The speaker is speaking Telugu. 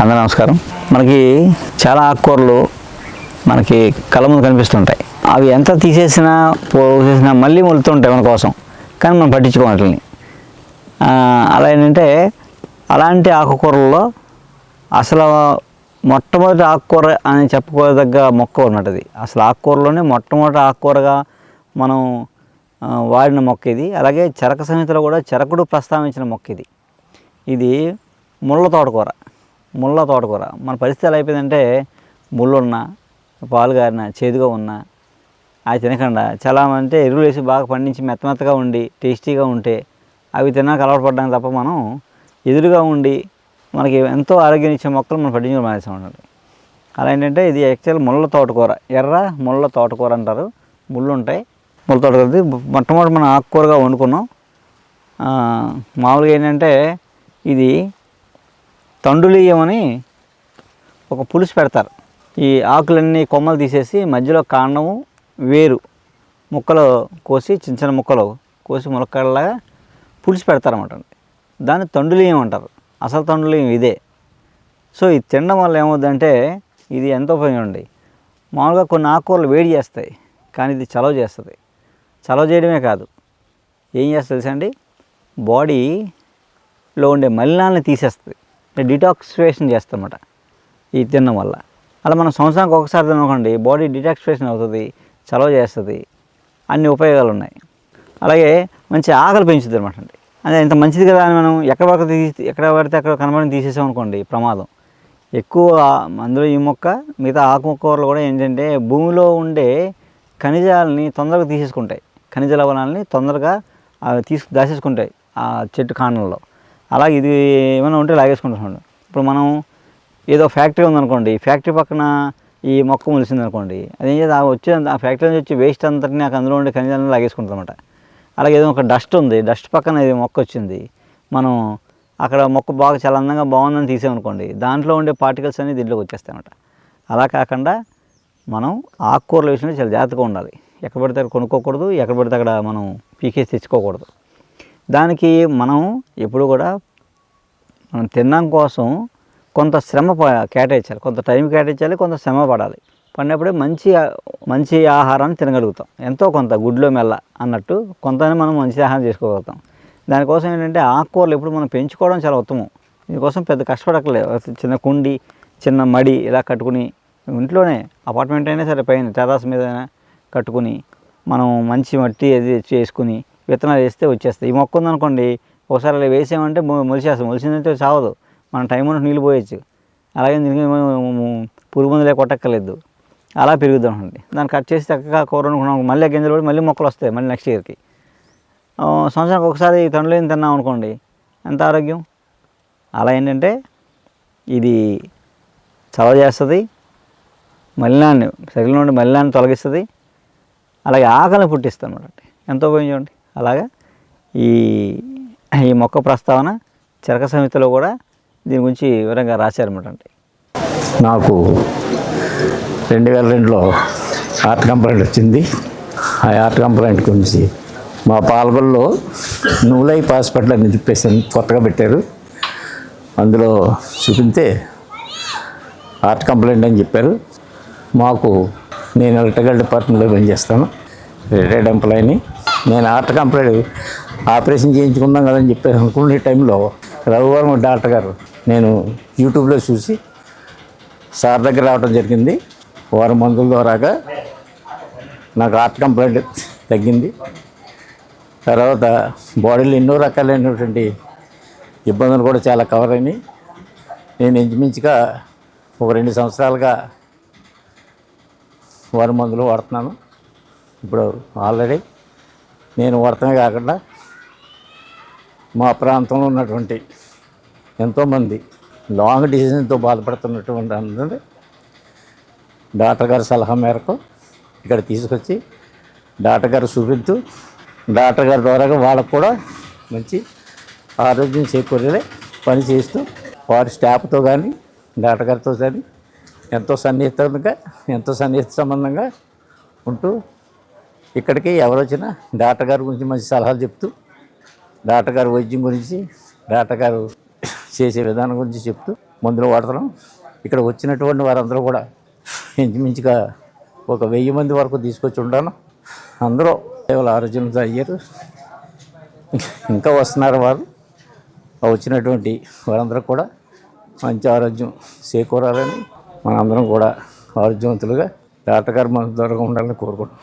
అందరూ నమస్కారం. మనకి చాలా ఆకుకూరలు మనకి కళ్ళ ముందు కనిపిస్తుంటాయి. అవి ఎంత తీసేసినా పోసేసినా మళ్ళీ మొలుతుంటాయి మన కోసం. కానీ మనం పట్టించుకోవట్లని అలా ఏంటంటే అలాంటి ఆకుకూరల్లో అసలు మొట్టమొదటి ఆకుకూర అని చెప్పుకోదగ్గ మొక్క ఉన్నమాట అసలు ఆకుకూరలోనే మొట్టమొదటి ఆకుకూరగా మనం వాడిన మొక్క ఇది. అలాగే చెరక సంహితలో కూడా చెరకుడు ప్రస్తావించిన మొక్క ఇది. ఇది ముళ్ళ తోటకూర. ముళ్ళ తోటకూర. మన పరిస్థితి ఎలా అయిపోయిందంటే ముళ్ళున్నా పాలు గారిన చేదుగా ఉన్న అవి తినకుండా చాలా అంటే ఎరువులు వేసి బాగా పండించి మెత్త మెత్తగా ఉండి టేస్టీగా ఉంటే అవి తిన్నాక అలవాటు పడ్డానికి తప్ప మనం ఎదురుగా ఉండి మనకి ఎంతో ఆరోగ్యం ఇచ్చే మొక్కలు మనం పట్టించుకుని మానేసాం ఉండాలి అలా ఏంటంటే ఇది యాక్చువల్ ముళ్ళ తోటకూర. ఎర్ర ముళ్ళ తోటకూర అంటారు. ముళ్ళు ఉంటాయి ముళ్ళ తోటకూర మొట్టమొదటి మనం ఆకుకూరగా వండుకున్నాం. మామూలుగా ఏంటంటే ఇది తండులీయమని ఒక పులుసు పెడతారు. ఈ ఆకులన్నీ కొమ్మలు తీసేసి మధ్యలో కాండము వేరు ముక్కలు కోసి చిన్న చిన్న ముక్కలు కోసి ములక్కడలాగా పులుసు పెడతారన్నమాట దాన్ని తండులీయం అంటారు. అసలు తండులీయం ఇదే. సో ఇది తినడం వల్ల ఏమవుద్దంటే ఇది ఎంతో ఉపయోగం ఉంది మామూలుగా కొన్ని ఆకుకూరలు వేడి చేస్తాయి కానీ ఇది చలవ చేస్తుంది. చలవ చేయడమే కాదు. ఏం చేస్తుంది తెలుసా అండి? బాడీలో ఉండే మలినాలని తీసేస్తుంది. డిటాక్సిఫికేషన్ చేస్తామన్నమాట ఈ తినడం వల్ల. అలా మనం సంవత్సరానికి ఒకసారి తినకండి. బాడీ డిటాక్సిఫికేషన్ అవుతుంది చలవ చేస్తుంది అన్ని ఉపయోగాలు ఉన్నాయి. అలాగే మంచి ఆకలి పెంచుతుంది అనమాట అండి. అదే ఇంత మంచిది కదా అని మనం ఎక్కడ వరకు తీసి ఎక్కడ పడితే అక్కడ కనబడి తీసేసాం అనుకోండి ప్రమాదం. ఎక్కువ అందులో ఈ మొక్క మిగతా ఆకు మొక్కలు కూడా ఏంటంటే భూమిలో ఉండే ఖనిజాలని తొందరగా తీసేసుకుంటాయి. ఖనిజ లవణాలని తొందరగా అవి తీసు దాచేసుకుంటాయి ఆ చెట్టు కాండంలో. అలాగే ఇది ఏమైనా ఉంటే లాగేసుకుంటున్నాడు ఇప్పుడు మనం ఏదో ఫ్యాక్టరీ ఉందనుకోండి ఫ్యాక్టరీ పక్కన ఈ మొక్క మొలిసింది అనుకోండి అదేం చేస్తే ఆ వచ్చే ఆ ఫ్యాక్టరీ నుంచి వచ్చి వేస్ట్ అంతటిని నాకు అందులో ఉండే ఖనిజాలను లాగేసుకుంటుంది అనమాట అలాగే ఏదో ఒక డస్ట్ ఉంది డస్ట్ పక్కన ఇది మొక్క వచ్చింది మనం అక్కడ మొక్క బాగా చాలా అందంగా బాగుందని తీసామనుకోండి దాంట్లో ఉండే పార్టికల్స్ అన్ని దీంట్లోకి వచ్చేస్తాయన్నమాట అలా కాకుండా మనం ఆకుకూరల విషయంలో చాలా జాగ్రత్తగా ఉండాలి. ఎక్కడ పడితే అక్కడ కొనుక్కోకూడదు ఎక్కడ పడితే అక్కడ మనం పీకేసి తెచ్చుకోకూడదు. దానికి మనం ఎప్పుడు కూడా మనం తినడం కోసం కొంత శ్రమ కేటాయించాలి. కొంత టైం కేటాయించాలి కొంత శ్రమ పడాలి. పడినప్పుడే మంచి మంచి ఆహారాన్ని తినగలుగుతాం. ఎంతో కొంత గుడ్లో మెల్ల అన్నట్టు కొంతనే మనం మంచి ఆహారం చేసుకోగలుగుతాం దానికోసం ఏంటంటే ఆకుకూరలు ఎప్పుడు మనం పెంచుకోవడం చాలా ఉత్తమం. దీనికోసం పెద్ద కష్టపడక్కలేదు చిన్న కుండి చిన్న మడి ఇలా కట్టుకుని ఇంట్లోనే అపార్ట్మెంట్ అయినా సరే పైన టెర్రస్ మీద కట్టుకుని మనం మంచి మట్టి అది చేసుకుని విత్తనాలు వేస్తే వచ్చేస్తాయి. ఈ మొక్క ఉందనుకోండి ఒకసారి అలా వేసామంటే మొ- మొలిచేస్తాం. మొలిసిందంటే చావదు. మనం టైం ఉన్నట్టు నీళ్ళు పోయచ్చు. అలాగే దీనికి పురుగు మందులే కొట్టక్కర్లేదు. అలా పెరుగుదాం దాన్ని కట్ చేసి చక్కగా కూర వండుకున్నాం మళ్ళీ గింజలు పడి మళ్ళీ మొక్కలు వస్తాయి మళ్ళీ నెక్స్ట్ ఇయర్కి సంవత్సరానికి ఒకసారి తండ్రులేని తిన్నాం అనుకోండి ఎంత ఆరోగ్యం? అలా ఏంటంటే ఇది చలవ చేస్తుంది మలినాన్ని శరీరం నుండి మలినాన్ని తొలగిస్తుంది. అలాగే ఆకలిని పుట్టిస్తుంది అన్నమాట. ఎంతో ఉపయోగం చూడండి. అలాగా ఈ ఈ మొక్క ప్రస్తావన చరక సమితిలో కూడా దీని గురించి వివరంగా రాశారన్నమాట అండి నాకు రెండు వేల రెండులో ఆర్ట్ కంప్లైంట్ వచ్చింది. ఆ ఆర్ట్ కంప్లైంట్ గురించి మా పాల్గొల్లో నూలై హాస్పిటల్ అని చెప్పేసి కొత్తగా పెట్టారు. అందులో చూపితే ఆర్ట్ కంప్లైంట్ అని చెప్పారు. మాకు నేను ఎలక్ట్రికల్ డిపార్ట్మెంట్లో పనిచేస్తాను. రిటైర్డ్ ఎంప్లాయీని నేను ఆర్ట్ కంప్లైంట్ ఆపరేషన్ చేయించుకుందాం కదని చెప్పేసి అనుకునే టైంలో రవివారం డాక్టర్ గారు నేను యూట్యూబ్లో చూసి సార్ దగ్గర రావడం జరిగింది. వారం మందుల ద్వారాగా నాకు హార్ట్ కంప్లైంట్ తగ్గింది. తర్వాత బాడీలో ఎన్నో రకాలైనటువంటి ఇబ్బందులు కూడా చాలా కవర్ అయినాయి. నేను ఇంచుమించుగా ఒక రెండు సంవత్సరాలుగా వారం మందులు వాడుతున్నాను. ఇప్పుడు ఆల్రెడీ నేను వాడటమే కాకుండా మా ప్రాంతంలో ఉన్నటువంటి ఎంతోమంది లాంగ్ డిసిజన్తో బాధపడుతున్నటువంటి అందరూ డాక్టర్ గారి సలహా మేరకు ఇక్కడ తీసుకొచ్చి డాక్టర్ గారు చూపిస్తూ డాక్టర్ గారి ద్వారా వాళ్ళకు కూడా మంచి ఆరోగ్యం చేకూరలే పని చేస్తూ వారి స్టాఫ్తో కానీ డాక్టర్ గారితో కానీ ఎంతో సన్నిహితంగా ఎంతో సన్నిహిత సంబంధంగా ఉంటూ ఇక్కడికి ఎవరు వచ్చినా డాక్టర్ గారి గురించి మంచి సలహాలు చెప్తూ డాక్టర్ గారు వైద్యం గురించి డాక్టర్ గారు చేసే విధానం గురించి చెప్తూ మందులు వాడుతున్నాం ఇక్కడ వచ్చినటువంటి వారందరూ కూడా ఇంచుమించుగా ఒక వెయ్యి మంది వరకు తీసుకొచ్చి ఉంటాను. అందరూ కేవలం ఆరోగ్యంతో అయ్యారు. ఇంకా వస్తున్నారు వారు. వచ్చినటువంటి వారందరూ కూడా మంచి ఆరోగ్యం చేకూరాలని మనందరం కూడా ఆరోగ్యవంతులుగా డాక్టర్ గారు మన ద్వారా ఉండాలని కోరుకుంటున్నాం.